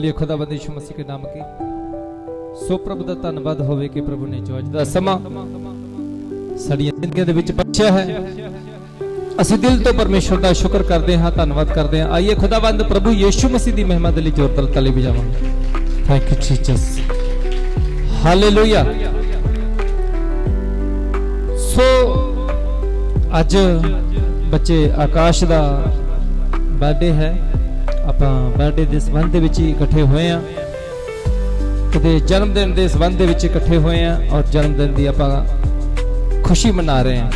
ਬੋਲੀਏ ਖੁਦਾਵੰਦ ਯਿਸੂ ਮਸੀਹ ਦੇ ਨਾਮ ਕੀ? ਸੋ ਪ੍ਰਭ ਦਾ ਧੰਨਵਾਦ ਹੋਵੇ ਕਿ ਪ੍ਰਭੂ ਨੇ ਜੋ ਅੱਜ ਦਾ ਸਮਾਂ ਸਾਡੀਆਂ ਜ਼ਿੰਦਗੀਆਂ ਦੇ ਵਿੱਚ ਬਖਸ਼ਿਆ ਹੈ। ਅਸੀਂ ਦਿਲ ਤੋਂ ਪਰਮੇਸ਼ਰ ਦਾ ਸ਼ੁਕਰ ਕਰਦੇ ਹਾਂ, ਧੰਨਵਾਦ ਕਰਦੇ ਹਾਂ। ਆਈਏ ਖੁਦਾਵੰਦ ਪ੍ਰਭੂ ਯਿਸੂ ਮਸੀਹ ਦੀ ਮਹਿਮਾ ਦੇ ਲਈ ਜੋਰ ਤਲੇ ਵਜਾਵਾਂਗੇ thank you Jesus hallelujah so ਅੱਜ ਬੱਚੇ ਆਕਾਸ਼ ਦਾ ਬਰਥਡੇ ਹੈ। ਆਪਾਂ ਬਰਥਡੇ ਦੇ ਸੰਬੰਧ ਦੇ ਵਿੱਚ ਇਕੱਠੇ ਹੋਏ ਆ ਕਿਤੇ ਜਨਮ ਦਿਨ ਦੇ ਸੰਬੰਧ ਦੇ ਵਿੱਚ ਇਕੱਠੇ ਹੋਏ ਆ ਔਰ ਜਨਮ ਦਿਨ ਦੀ ਆਪਾਂ ਖੁਸ਼ੀ ਮਨਾ ਰਹੇ ਆ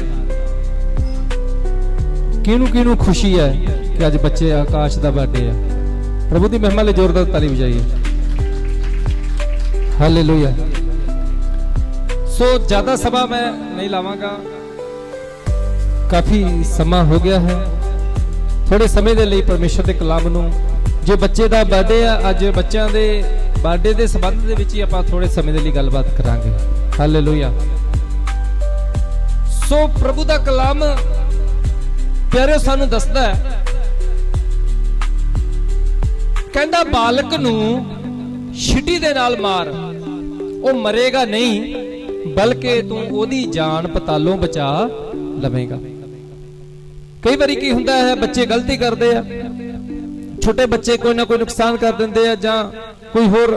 ਕਿਹਨੂੰ ਕਿਹਨੂੰ ਖੁਸ਼ੀ ਹੈ ਕਿ ਅੱਜ ਬੱਚੇ ਆਕਾਸ਼ ਦਾ ਬਰਥਡੇ ਹੈ? ਪ੍ਰਭੂ ਦੀ ਮਹਿਮਾ ਲਈ ਜ਼ੋਰਦਾਰ ਤਾਲੀ ਵਜਾਈਏ। ਹਾਲੇਲੂਇਆ ਸੋ ਜ਼ਿਆਦਾ ਸਮਾਂ ਮੈਂ ਨਹੀਂ ਲਾਵਾਂਗਾ। ਕਾਫੀ ਸਮਾਂ ਹੋ ਗਿਆ ਹੈ। ਥੋੜੇ ਸਮੇਂ ਦੇ ਲਈ ਪਰਮੇਸ਼ਰ ਦੇ ਕਲਾਮ ਨੂੰ, ਜੇ ਬੱਚੇ ਦਾ ਬਰਥਡੇ ਆ, ਅੱਜ ਬੱਚਿਆਂ ਦੇ ਬਰਥਡੇ ਦੇ ਸੰਬੰਧ ਦੇ ਵਿੱਚ ਹੀ ਆਪਾਂ ਥੋੜੇ ਸਮੇਂ ਦੇ ਲਈ ਗੱਲਬਾਤ ਕਰਾਂਗੇ। ਹਾਲੇਲੂਇਆ ਸੋ ਪ੍ਰਭੂ ਦਾ ਕਲਾਮ ਪਿਆਰਿਓ, ਸਾਨੂੰ ਦੱਸਦਾ ਹੈ। ਕਹਿੰਦਾ, ਬਾਲਕ ਨੂੰ ਛਿਟੀ ਦੇ ਨਾਲ ਮਾਰ। ਉਹ ਮਰੇਗਾ ਨਹੀਂ, ਬਲਕਿ ਤੂੰ ਉਹਦੀ ਜਾਨ ਪਤਾਲੋਂ ਬਚਾ ਲਵੇਂਗਾ। ਕਈ ਵਾਰੀ ਕੀ ਹੁੰਦਾ ਹੈ, ਬੱਚੇ ਗਲਤੀ ਕਰਦੇ ਆ। ਛੋਟੇ ਬੱਚੇ ਕੋਈ ਨਾ ਕੋਈ ਨੁਕਸਾਨ ਕਰ ਦਿੰਦੇ ਆ ਜਾਂ ਕੋਈ ਹੋਰ।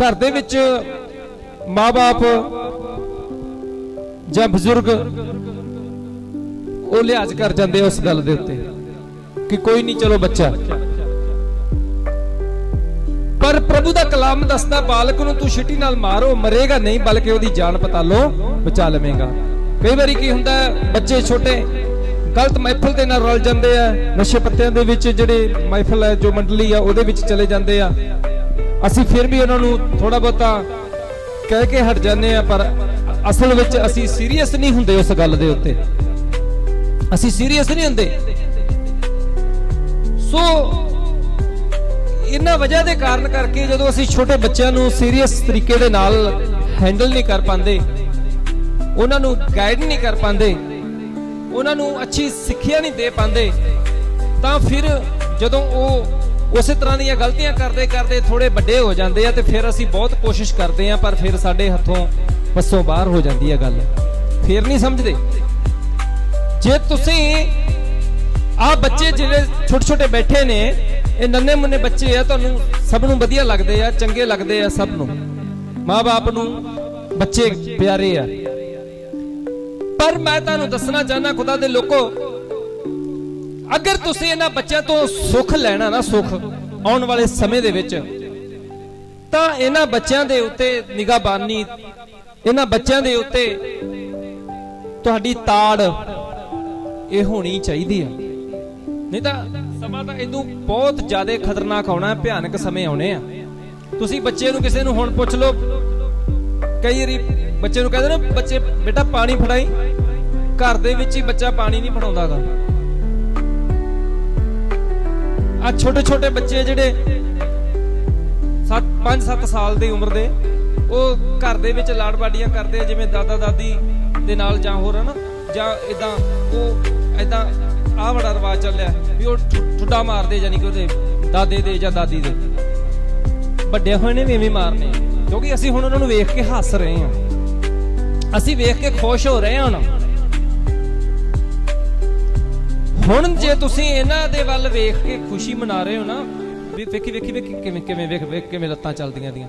ਘਰ ਦੇ ਵਿੱਚ ਮਾਪੇ ਜਾਂ ਬਜ਼ੁਰਗ, ਉਹ ਲਿਹਾਜ਼ ਕਰ ਜਾਂਦੇ ਆ ਉਸ ਗੱਲ ਦੇ ਉੱਤੇ ਕਿ ਕੋਈ ਨਹੀਂ, ਚਲੋ ਬੱਚਾ। ਪਰ ਪ੍ਰਭੂ ਦਾ ਕਲਾਮ ਦੱਸਦਾ, ਬਾਲਕ ਨੂੰ ਤੂੰ ਛਿੱਟੀ ਨਾਲ ਮਾਰੋ, ਮਰੇਗਾ ਨਹੀਂ, ਬਲਕਿ ਉਹਦੀ ਜਾਨ ਪਤਾਲੋ ਬਚਾ ਲਵੇਂਗਾ। ਕਈ ਵਾਰੀ ਕੀ ਹੁੰਦਾ ਹੈ, ਬੱਚੇ ਛੋਟੇ ਗਲਤ ਮਹਿਫਲ ਦੇ ਨਾਲ ਰਲ ਜਾਂਦੇ ਆ ਨਸ਼ੇ ਪੱਤਿਆਂ ਦੇ ਵਿੱਚ ਜਿਹੜੇ ਮਹਿਫਲ ਹੈ ਜੋ ਮੰਡਲੀ ਆ ਉਹਦੇ ਵਿੱਚ ਚਲੇ ਜਾਂਦੇ ਆ। ਅਸੀਂ ਫਿਰ ਵੀ ਉਹਨਾਂ ਨੂੰ ਥੋੜਾ ਬਹੁਤਾ ਕਹਿ ਕੇ ਹਟ ਜਾਂਦੇ ਆ ਪਰ ਅਸਲ ਵਿੱਚ ਅਸੀਂ ਸੀਰੀਅਸ ਨਹੀਂ ਹੁੰਦੇ ਉਸ ਗੱਲ ਦੇ ਉੱਤੇ। ਅਸੀਂ ਸੀਰੀਅਸ ਨਹੀਂ ਹੁੰਦੇ। ਸੋ ਇਹਨਾਂ ਵਜ੍ਹਾ ਦੇ ਕਾਰਨ ਕਰਕੇ ਜਦੋਂ ਅਸੀਂ ਛੋਟੇ ਬੱਚਿਆਂ ਨੂੰ ਸੀਰੀਅਸ ਤਰੀਕੇ ਦੇ ਨਾਲ ਹੈਂਡਲ ਨਹੀਂ ਕਰ ਪਾਉਂਦੇ ਉਹਨਾਂ ਨੂੰ ਗਾਈਡ ਨਹੀਂ ਕਰ ਪਾਉਂਦੇ, ਉਹਨਾਂ ਨੂੰ ਅੱਛੀ ਸਿੱਖਿਆ ਨਹੀਂ ਦੇ ਪਾਉਂਦੇ, ਤਾਂ ਫਿਰ ਜਦੋਂ ਉਹ ਉਸੇ ਤਰ੍ਹਾਂ ਦੀਆਂ ਗਲਤੀਆਂ ਕਰਦੇ ਕਰਦੇ ਥੋੜੇ ਵੱਡੇ ਹੋ ਜਾਂਦੇ ਆ ਤੇ ਫਿਰ ਅਸੀਂ ਬਹੁਤ ਕੋਸ਼ਿਸ਼ ਕਰਦੇ ਆ, ਪਰ ਫਿਰ ਸਾਡੇ ਹੱਥੋਂ ਵੱਸੋਂ ਬਾਹਰ ਹੋ ਜਾਂਦੀ ਹੈ ਗੱਲ। ਫਿਰ ਨਹੀਂ ਸਮਝਦੇ। ਜੇ ਤੁਸੀਂ ਆ ਬੱਚੇ ਜਿਹੜੇ ਛੋਟੇ ਛੋਟੇ ਬੈਠੇ ਨੇ, ਇਹ ਨੰਨੇ ਮੁੰਨੇ ਬੱਚੇ ਆ, ਤੁਹਾਨੂੰ ਸਭ ਨੂੰ ਵਧੀਆ ਲੱਗਦੇ ਆ, ਚੰਗੇ ਲੱਗਦੇ ਆ ਸਭ ਨੂੰ। ਮਾਪੇ ਨੂੰ ਬੱਚੇ ਪਿਆਰੇ ਆ। ਪਰ ਮੈਂ ਤੁਹਾਨੂੰ ਦੱਸਣਾ ਚਾਹਨਾ ਖੁਦਾ ਦੇ ਲੋਕੋ, ਅਗਰ ਤੁਸੀਂ ਇਹਨਾਂ ਬੱਚਿਆਂ ਤੋਂ ਸੁੱਖ ਲੈਣਾ ਨਾ, ਸੁੱਖ ਆਉਣ ਵਾਲੇ ਸਮੇਂ ਦੇ ਵਿੱਚ, ਤਾਂ ਇਹਨਾਂ ਬੱਚਿਆਂ ਦੇ ਉੱਤੇ ਨਿਗਾਹਬਾਨੀ, ਇਹਨਾਂ ਬੱਚਿਆਂ ਦੇ ਉੱਤੇ ਤੁਹਾਡੀ ਤਾੜ ਇਹ ਹੋਣੀ ਚਾਹੀਦੀ ਹੈ। ਨਹੀਂ ਤਾਂ ਸਮਾਂ ਤਾਂ ਇਹਨੂੰ ਬਹੁਤ ਜ਼ਿਆਦਾ ਖਤਰਨਾਕ ਆਉਣਾ ਭਿਆਨਕ ਸਮੇਂ ਆਉਣੇ ਆ। ਤੁਸੀਂ ਬੱਚੇ ਨੂੰ ਕਿਸੇ ਨੂੰ ਹੁਣ ਪੁੱਛ ਲਓ, ਕਈ ਵਾਰੀ ਬੱਚੇ ਨੂੰ ਕਹਿੰਦੇ ਨਾ, ਬੱਚੇ, ਬੇਟਾ ਪਾਣੀ ਫੜਾਈ। ਘਰ ਦੇ ਵਿੱਚ ਹੀ ਬੱਚਾ ਪਾਣੀ ਨਹੀਂ ਫੜਾਉਂਦਾਗਾ। ਆ ਛੋਟੇ ਛੋਟੇ ਬੱਚੇ ਜਿਹੜੇ 7 5 7 ਸਾਲ ਦੀ ਉਮਰ ਦੇ, ਉਹ ਘਰ ਦੇ ਵਿੱਚ ਲਾੜ ਬਾਡੀਆਂ ਕਰਦੇ ਜਿਵੇਂ ਦਾਦਾ ਦਾਦੀ ਦੇ ਨਾਲ ਜਾਂ ਹੋਰ ਹਨਾ, ਜਾਂ ਇਦਾਂ ਉਹ ਇਦਾਂ ਆਹ ਬੜਾ ਰਿਵਾਜ ਚੱਲਿਆ ਵੀ ਉਹ ਠੁ- ਠੁੱਡਾ ਮਾਰਦੇ ਯਾਨੀ ਕਿ ਉਹਦੇ ਦਾਦੇ ਦੇ ਜਾਂ ਦਾਦੀ ਦੇ। ਵੱਡੇ ਹੋਏ ਨੇ ਵੀ ਐਵੇਂ ਮਾਰਨੇ ਕਿਉਂਕਿ ਅਸੀਂ ਹੁਣ ਉਹਨਾਂ ਨੂੰ ਵੇਖ ਕੇ ਹੱਸ ਰਹੇ ਹਾਂ ਅਸੀਂ ਵੇਖ ਕੇ ਖੁਸ਼ ਹੋ ਰਹੇ ਹਾਂ ਹੁਣ। ਹੁਣ ਜੇ ਤੁਸੀਂ ਇਹਨਾਂ ਦੇ ਵੱਲ ਵੇਖ ਕੇ ਖੁਸ਼ੀ ਮਨਾ ਰਹੇ ਹੋ ਨਾ, ਵੀ ਵੇਖੀ ਵੇਖੀ ਵੇਖੀ ਕਿਵੇਂ ਕਿਵੇਂ ਵੇਖ ਵੇਖ, ਕਿਵੇਂ ਲੱਤਾਂ ਚੱਲਦੀਆਂ ਦੀਆਂ।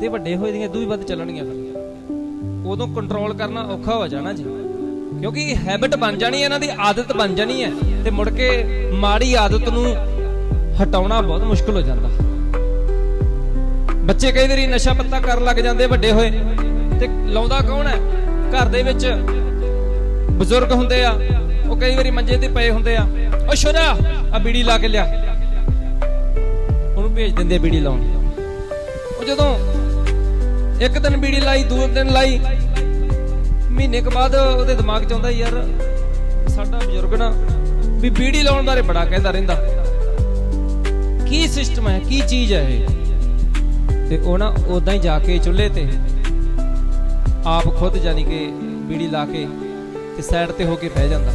ਤੇ ਵੱਡੇ ਹੋਏ ਦੀਆਂ ਦੂਈ ਵੱਧ ਚੱਲਣਗੀਆਂ ਫਿਰ। ਉਦੋਂ ਕੰਟਰੋਲ ਕਰਨਾ ਔਖਾ ਹੋ ਜਾਣਾ ਜੀ। ਕਿਉਂਕਿ ਇਹ ਹੈਬਿਟ ਬਣ ਜਾਣੀ ਹੈ, ਇਹਨਾਂ ਦੀ ਆਦਤ ਬਣ ਜਾਣੀ ਹੈ ਤੇ ਮੁੜ ਕੇ ਮਾੜੀ ਆਦਤ ਨੂੰ ਹਟਾਉਣਾ ਬਹੁਤ ਮੁਸ਼ਕਲ ਹੋ ਜਾਂਦਾ। ਬੱਚੇ ਕਈ ਵਾਰੀ ਨਸ਼ਾ ਪੱਤਾ ਕਰਨ ਲੱਗ ਜਾਂਦੇ ਵੱਡੇ ਹੋਏ ਤੇ ਲਾਉਂਦਾ ਕੌਣ ਹੈ? ਘਰ ਦੇ ਵਿੱਚ ਬਜ਼ੁਰਗ ਹੁੰਦੇ ਆ ਉਹ ਕਈ ਵਾਰੀ ਮੰਜੇ ਤੇ ਪਏ ਹੁੰਦੇ ਆ। ਓ ਸ਼ੋਰਾ ਆ ਬੀੜੀ ਲਾ ਕੇ ਲਿਆ। ਉਹਨੂੰ ਭੇਜ ਦਿੰਦੇ ਬੀੜੀ ਲਾਉਣ। ਉਹ ਜਦੋਂ ਇੱਕ ਦਿਨ ਬੀੜੀ ਲਾਈ ਦੂਜੇ ਦਿਨ ਲਾਈ, ਮਹੀਨੇ ਕੁ ਬਾਅਦ ਉਹਦੇ ਦਿਮਾਗ 'ਚ ਆਉਂਦਾ ਯਾਰ, ਸਾਡਾ ਬਜ਼ੁਰਗ ਨਾ ਵੀ ਬੀੜੀ ਲਾਉਣ ਬਾਰੇ ਬੜਾ ਕਹਿੰਦਾ ਰਹਿੰਦਾ। ਕੀ ਸਿਸਟਮ ਹੈ, ਕੀ ਚੀਜ਼ ਹੈ ਇਹ? ਤੇ ਉਹ ਨਾ ਉਦਾਂ ਹੀ ਜਾ ਕੇ ਚੁੱਲ੍ਹੇ ਤੇ ਆਪ ਖੁਦ ਜਾਨੀ ਕਿ ਬੀੜੀ ਲਾ ਕੇ ਤੇ ਸਾਈਡ ਤੇ ਹੋ ਕੇ ਬਹਿ ਜਾਂਦਾ।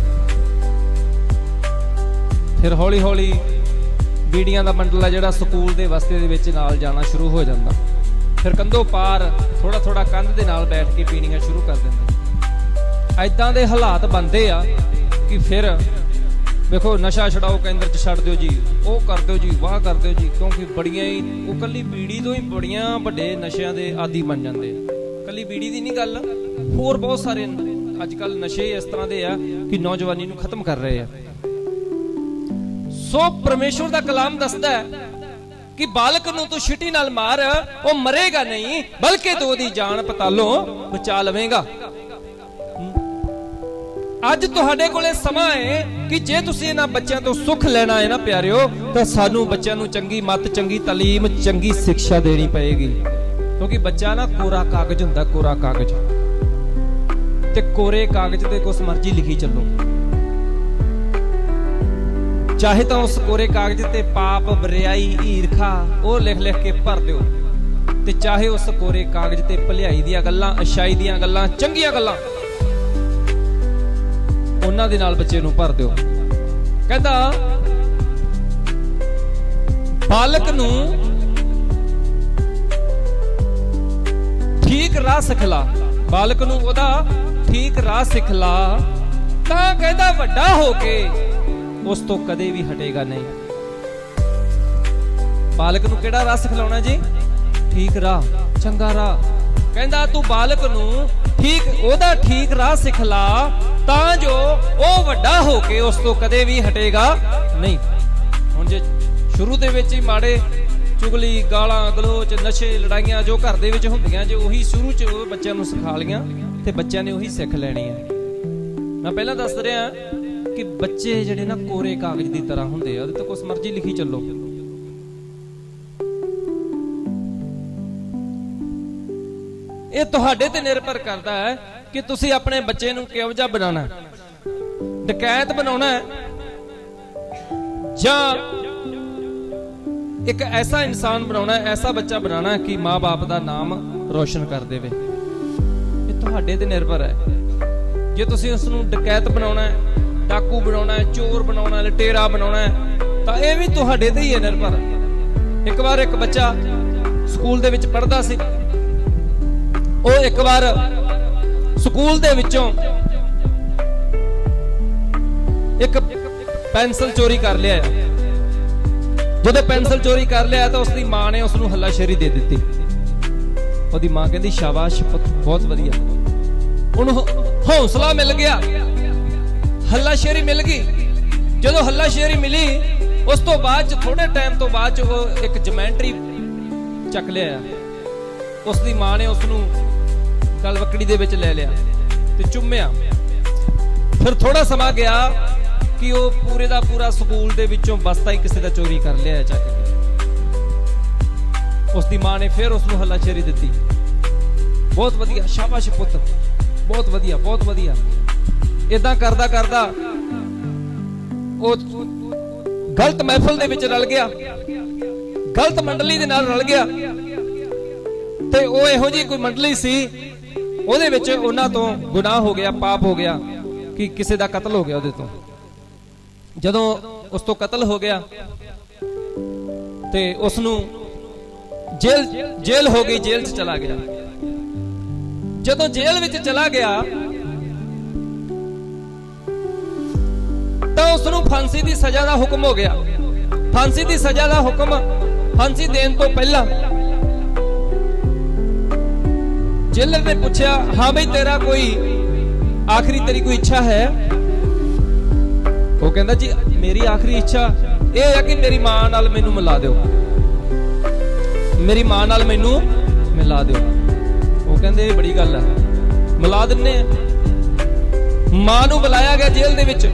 ਫਿਰ ਹੌਲੀ ਹੌਲੀ ਬੀੜੀਆਂ ਦਾ ਬੰਡਲ ਆ ਜਿਹੜਾ ਸਕੂਲ ਦੇ ਵਸਤੇ ਦੇ ਵਿੱਚ ਨਾਲ ਜਾਣਾ ਸ਼ੁਰੂ ਹੋ ਜਾਂਦਾ। ਫਿਰ ਕੰਧੋਂ ਪਾਰ ਥੋੜਾ ਥੋੜਾ ਕੰਧ ਦੇ ਨਾਲ ਬੈਠ ਕੇ ਪੀਣੀਆਂ ਸ਼ੁਰੂ ਕਰ ਦਿੰਦੇ। ਐਦਾਂ ਦੇ ਹਾਲਾਤ ਬਣਦੇ ਆ ਕਿ ਫਿਰ ਵੇਖੋ ਨਸ਼ਾ ਛਡਾਓ ਕੇਂਦਰ ਚ ਛੱਡ ਦਿਓ ਜੀ, ਉਹ ਕਰ ਦਿਓ ਜੀ, ਵਾਹ ਕਰ ਦਿਓ ਜੀ, ਕਿਉਂਕਿ ਬੜੀਆਂ ਹੀ, ਉਹ ਕੱਲੀ ਬੀੜੀ ਤੋਂ ਹੀ ਬੜੀਆਂ ਵੱਡੇ ਨਸ਼ਿਆਂ ਦੇ ਆਦੀ ਬਣ ਜਾਂਦੇ ਆ। ਕੱਲੀ ਬੀੜੀ ਦੀ ਨਹੀਂ ਗੱਲ, ਹੋਰ ਬਹੁਤ ਸਾਰੇ ਅੱਜ ਕੱਲ ਨਸ਼ੇ ਇਸ ਤਰ੍ਹਾਂ ਦੇ ਆ ਕਿ ਨੌਜਵਾਨੀ ਨੂੰ ਖਤਮ ਕਰ ਰਹੇ ਆ। ਸੋ ਪਰਮੇਸ਼ਵਰ ਦਾ ਕਲਾਮ ਦੱਸਦਾ ਹੈ ਕਿ ਬਾਲਕ ਨੂੰ ਤੂੰ ਛਿੱਟੀ ਨਾਲ ਮਾਰ, ਉਹ ਮਰੇਗਾ ਨਹੀਂ, ਬਲਕਿ ਤੂੰ ਉਹਦੀ ਜਾਨ ਪਤਾਲੋਂ ਬਚਾ ਲਵੇਂਗਾ। ਅੱਜ ਤੁਹਾਡੇ ਕੋਲੇ ਸਮਾਂ ਹੈ ਕਿ ਜੇ ਤੁਸੀਂ ਇਹਨਾਂ ਬੱਚਿਆਂ ਤੋਂ ਸੁੱਖ ਲੈਣਾ ਹੈ ਨਾ ਪਿਆਰਿਓ, ਤਾਂ ਸਾਨੂੰ ਬੱਚਿਆਂ ਨੂੰ ਚੰਗੀ ਮੱਤ, ਚੰਗੀ ਤਾਲੀਮ, ਚੰਗੀ ਸਿੱਖਿਆ ਦੇਣੀ ਪਏਗੀ। ਕਿਉਂਕਿ ਬੱਚਾ ਨਾ ਕੋਰਾ ਕਾਗਜ਼ ਹੁੰਦਾ, ਕੋਰਾ ਕਾਗਜ਼। ਤੇ ਕੋਰੇ ਕਾਗਜ਼ ਤੇ ਕੁਛ ਮਰਜ਼ੀ ਲਿਖੀ ਚੱਲੋ। ਚਾਹੇ ਤਾਂ ਉਸ ਕੋਰੇ ਕਾਗਜ਼ ਤੇ ਪਾਪ, ਬਰਿਆਈ, ਈਰਖਾ ਉਹ ਲਿਖ ਲਿਖ ਕੇ ਭਰ ਦਿਓ। ਤੇ ਚਾਹੇ ਉਸ ਕੋਰੇ ਕਾਗਜ਼ ਤੇ ਭਲਾਈ ਦੀਆਂ ਗੱਲਾਂ ਅਛਾਈ ਦੀਆਂ ਗੱਲਾਂ, ਚੰਗੀਆਂ ਗੱਲਾਂ, ਉਹਨਾਂ ਦੇ ਨਾਲ ਬੱਚੇ ਨੂੰ ਭਰ ਦਿਓ। ਕਹਿੰਦਾ, ਬਾਲਕ ਨੂੰ ਠੀਕ ਰਾਹ ਸਿਖਲਾ। ਬਾਲਕ ਨੂੰ ਉਹਦਾ ਠੀਕ ਰਾਹ ਸਿਖਲਾ। ਤਾਂ ਕਹਿੰਦਾ ਵੱਡਾ ਹੋ ਕੇ ਉਸ ਤੋਂ ਕਦੇ ਵੀ ਹਟੇਗਾ ਨਹੀਂ। ਬਾਲਕ ਨੂੰ ਕਿਹੜਾ ਰਾਹ ਸਿਖਲਾਉਣਾ ਜੀ? ਠੀਕ ਰਾਹ, ਚੰਗਾ ਰਾਹ। ਕਹਿੰਦਾ ਤੂੰ ਬਾਲਕ ਨੂੰ ਠੀਕ, ਉਹਦਾ ਠੀਕ ਰਾਹ ਸਿਖਲਾ, ਤਾਂ ਜੋ ਉਹ ਵੱਡਾ ਹੋ ਕੇ ਉਸ ਤੋਂ ਕਦੇ ਵੀ ਹਟੇਗਾ ਨਹੀਂ। ਹੁਣ ਜੇ ਸ਼ੁਰੂ ਦੇ ਵਿੱਚ ਹੀ ਮਾੜੇ ਚੁਗਲੀ, ਗਾਲਾਂ, ਗਲੋਚ, ਨਸ਼ੇ, ਲੜਾਈਆਂ ਜੋ ਘਰ ਦੇ ਵਿੱਚ ਹੁੰਦੀਆਂ, ਜੇ ਉਹੀ ਸ਼ੁਰੂ ਚ ਬੱਚਿਆਂ ਨੂੰ ਸਿਖਾ ਲੀਆਂ ਤੇ ਬੱਚਿਆਂ ਨੇ ਉਹੀ ਸਿੱਖ ਲੈਣੀ ਹੈ। ਮੈਂ ਪਹਿਲਾਂ ਦੱਸ ਰਿਹਾ ਕਿ ਬੱਚੇ ਜਿਹੜੇ ਨਾ ਕੋਰੇ ਕਾਗਜ਼ ਦੀ ਤਰ੍ਹਾਂ ਹੁੰਦੇ ਆ, ਉਹਦੇ ਤੇ ਕੁਛ ਮਰਜ਼ੀ ਲਿਖੀ ਚੱਲੋ। ਇਹ ਤੁਹਾਡੇ ਤੇ ਨਿਰਭਰ ਕਰਦਾ ਹੈ ਕਿ ਤੁਸੀਂ ਆਪਣੇ ਬੱਚੇ ਨੂੰ ਕਿਹੋ ਜਿਹਾ ਬਣਾਉਣਾ ਹੈ। ਡਕੈਤ ਬਣਾਉਣਾ ਹੈ ਜਾਂ ਇੱਕ ਐਸਾ ਇਨਸਾਨ ਬਣਾਉਣਾ ਹੈ, ਐਸਾ ਬੱਚਾ ਬਣਾਉਣਾ ਹੈ ਕਿ ਮਾਪੇ ਦਾ ਨਾਮ ਰੋਸ਼ਨ ਕਰ ਦੇਵੇ। ਇਹ ਤੁਹਾਡੇ ਤੇ ਨਿਰਭਰ ਹੈ। ਜੇ ਤੁਸੀਂ ਉਸ ਨੂੰ ਡਕੈਤ ਬਣਾਉਣਾ ਹੈ ਡਾਕੂ ਬਣਾਉਣਾ ਹੈ, ਚੋਰ ਬਣਾਉਣਾ ਹੈ, ਲਟੇਰਾ ਬਣਾਉਣਾ ਹੈ, ਤਾਂ ਇਹ ਵੀ ਤੁਹਾਡੇ ਤੇ ਹੀ ਹੈ ਨਿਰਭਰ। ਇੱਕ ਵਾਰ ਇੱਕ ਬੱਚਾ ਸਕੂਲ ਦੇ ਵਿੱਚ ਪੜ੍ਹਦਾ ਸੀ। ਉਹ ਇੱਕ ਵਾਰ ਸਕੂਲ ਦੇ ਵਿੱਚੋਂ ਇੱਕ ਪੈਨਸਲ ਚੋਰੀ ਕਰ ਲਿਆ ਜਦੋਂ ਪੈਨਸਲ ਚੋਰੀ ਕਰ ਲਿਆ ਤਾਂ ਉਸ ਦੀ ਮਾਂ ਨੇ ਉਸ ਨੂੰ ਹੱਲਾਸ਼ੇਰੀ ਦੇ ਦਿੱਤੀ। ਉਹਦੀ ਮਾਂ ਕਹਿੰਦੀ, ਸ਼ਾਬਾਸ਼ ਪੁੱਤ, ਬਹੁਤ ਵਧੀਆ। ਉਹਨੂੰ ਹੌਸਲਾ ਮਿਲ ਗਿਆ। ਹੱਲਾਸ਼ੇਰੀ ਮਿਲ ਗਈ। ਜਦੋਂ ਹੱਲਾਸ਼ੇਰੀ ਮਿਲੀ, ਉਸ ਤੋਂ ਬਾਅਦ ਚ ਥੋੜੇ ਟਾਈਮ ਤੋਂ ਬਾਅਦ ਚ ਉਹ ਇੱਕ ਜਮੈਂਟਰੀ ਚੱਕ ਲਿਆ। ਉਸ ਦੀ ਮਾਂ ਨੇ ਉਸ ਨੂੰ ਗਲਵਕੜੀ ਦੇ ਵਿੱਚ ਲੈ ਲਿਆ ਤੇ ਚੁੰਮਿਆ। ਫਿਰ ਥੋੜਾ ਸਮਾਂ ਗਿਆ ਕਿ ਉਹ ਪੂਰੇ ਦਾ ਪੂਰਾ ਸਕੂਲ ਦੇ ਵਿੱਚੋਂ ਬਸਤਾ ਹੀ ਕਿਸੇ ਦਾ ਚੋਰੀ ਕਰ ਲਿਆ ਚੱਕ ਕੇ। ਉਸ ਦੀ ਮਾਂ ਨੇ ਫਿਰ ਉਸ ਨੂੰ ਹੱਲਾਸ਼ੇਰੀ ਦਿੱਤੀ। ਬਹੁਤ ਵਧੀਆ, ਸ਼ਾਬਾਸ਼ ਪੁੱਤ। ਬਹੁਤ ਵਧੀਆ ਬਹੁਤ ਵਧੀਆ। ਇਦਾਂ ਕਰਦਾ ਕਰਦਾ ਉਹ ਗਲਤ ਮਹਿਫਲ ਦੇ ਵਿੱਚ ਰਲ ਗਿਆ। ਗਲਤ ਮੰਡਲੀ ਦੇ ਨਾਲ ਰਲ ਗਿਆ। ਤੇ ਉਹ ਇਹੋ ਜੀ ਕੋਈ ਮੰਡਲੀ ਸੀ, ਉਹਦੇ ਵਿੱਚ ਉਹਨਾਂ ਤੋਂ ਗੁਨਾਹ ਹੋ ਗਿਆ, ਪਾਪ ਹੋ ਗਿਆ, ਕਿ ਕਿਸੇ ਦਾ ਕਤਲ ਹੋ ਗਿਆ ਉਹਦੇ ਤੋਂ। ਜਦੋਂ ਉਸ ਤੋਂ ਕਤਲ ਹੋ ਗਿਆ, ਤੇ ਉਸ ਨੂੰ ਜੇਲ੍ਹ ਜੇਲ੍ਹ ਹੋ ਗਈ, ਜੇਲ੍ਹ 'ਚ ਚਲਾ ਗਿਆ। ਜਦੋਂ ਜੇਲ੍ਹ ਵਿੱਚ ਚਲਾ ਗਿਆ ਤਾਂ ਉਸ ਨੂੰ ਫਾਂਸੀ ਦੀ ਸਜ਼ਾ ਦਾ ਹੁਕਮ ਹੋ ਗਿਆ। ਫਾਂਸੀ ਦੀ ਸਜ਼ਾ ਦਾ ਹੁਕਮ ਫਾਂਸੀ ਦੇਣ ਤੋਂ ਪਹਿਲਾਂ ਜੇਲਰ ਨੇ ਪੁੱਛਿਆ, ਹਾਂ ਬਈ, ਤੇਰਾ ਕੋਈ ਆਖਰੀ ਤੇਰੀ ਕੋਈ ਇੱਛਾ ਹੈ? ਉਹ ਕਹਿੰਦਾ, ਜੀ, ਮੇਰੀ ਆਖਰੀ ਇੱਛਾ ਇਹ ਹੈ ਕਿ ਮੇਰੀ ਮਾਂ ਨਾਲ ਮੈਨੂੰ ਮਿਲਾ ਦਿਓ। ਮੇਰੀ ਮਾਂ ਨਾਲ ਮੈਨੂੰ ਮਿਲਾ ਦਿਓ। ਉਹ ਕਹਿੰਦੇ, ਇਹ ਬੜੀ ਗੱਲ ਹੈ। ਮਿਲਾ ਦਿੰਨੇ ਮਾਂ ਨੂੰ ਬੁਲਾਇਆ ਗਿਆ ਜੇਲ੍ਹ ਦੇ ਵਿੱਚ।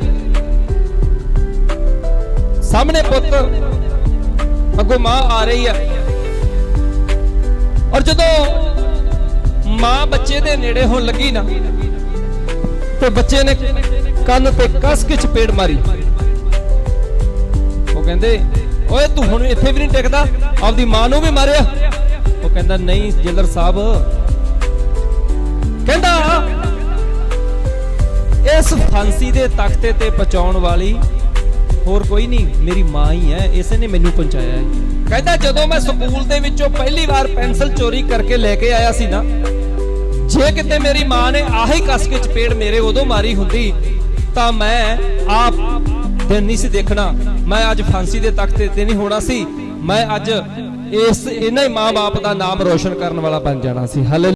ਸਾਹਮਣੇ ਪੁੱਤ, ਅੱਗੋਂ ਮਾਂ ਆ ਰਹੀ ਹੈ। ਔਰ ਜਦੋਂ ਮਾਂ ਬੱਚੇ ਦੇ ਨੇੜੇ ਹੋਣ ਲੱਗੀ ਨਾ, ਤੇ ਬੱਚੇ ਨੇ ਕੰਨ ਤੇ ਕਸ ਕੇ ਚਪੇੜ ਮਾਰੀ। ਉਹ ਕਹਿੰਦੇ, ਓਏ, ਤੂੰ ਹੁਣ ਇੱਥੇ ਵੀ ਨਹੀਂ ਟਿਕਦਾ? ਆਪਦੀ ਮਾਂ ਨੂੰ ਵੀ ਮਾਰਿਆ? ਉਹ ਕਹਿੰਦਾ, ਨਹੀਂ, ਜੇਲਰ ਸਾਹਿਬ। ਕਹਿੰਦਾ, ਇਸ ਫਾਂਸੀ ਦੇ ਤਖਤੇ ਤੇ ਪਹੁੰਚਾਉਣ ਵਾਲੀ ਹੋਰ ਕੋਈ ਨਹੀਂ, ਮੇਰੀ ਮਾਂ ਹੀ ਹੈ, ਇਸੇ ਨੇ ਮੈਨੂੰ ਪਹੁੰਚਾਇਆ ਹੈ। ਕਹਿੰਦਾ, ਜਦੋਂ ਮੈਂ ਸਕੂਲ ਦੇ ਵਿੱਚੋਂ ਪਹਿਲੀ ਵਾਰ ਪੈਨਸਲ ਚੋਰੀ ਕਰਕੇ ਲੈ ਕੇ ਆਇਆ ਸੀ ਨਾ, ਜੇ ਕਿਤੇ ਮੇਰੀ ਮਾਂ ਨੇ ਆਹੀ ਕੱਸ ਕੇ ਚਪੇੜ ਮੇਰੇ ਉਦੋਂ ਮਾਰੀ ਹੁੰਦੀ, ਤਾਂ ਮੈਂ ਆਪ ਦਿਨ ਨਹੀਂ ਸੀ ਦੇਖਣਾ। ਮੈਂ ਅੱਜ ਫਾਂਸੀ ਦੇ ਤਖਤੇ ਤੇ ਨਹੀਂ ਹੋਣਾ ਸੀ। ਮੈਂ ਅੱਜ ਇਸ, ਇਹਨਾਂ ਹੀ ਮਾਂ-ਬਾਪ ਦਾ ਨਾਮ ਰੋਸ਼ਨ ਕਰਨ ਵਾਲਾ ਬਣ ਜਾਣਾ ਸੀ। ਹਾਲੇ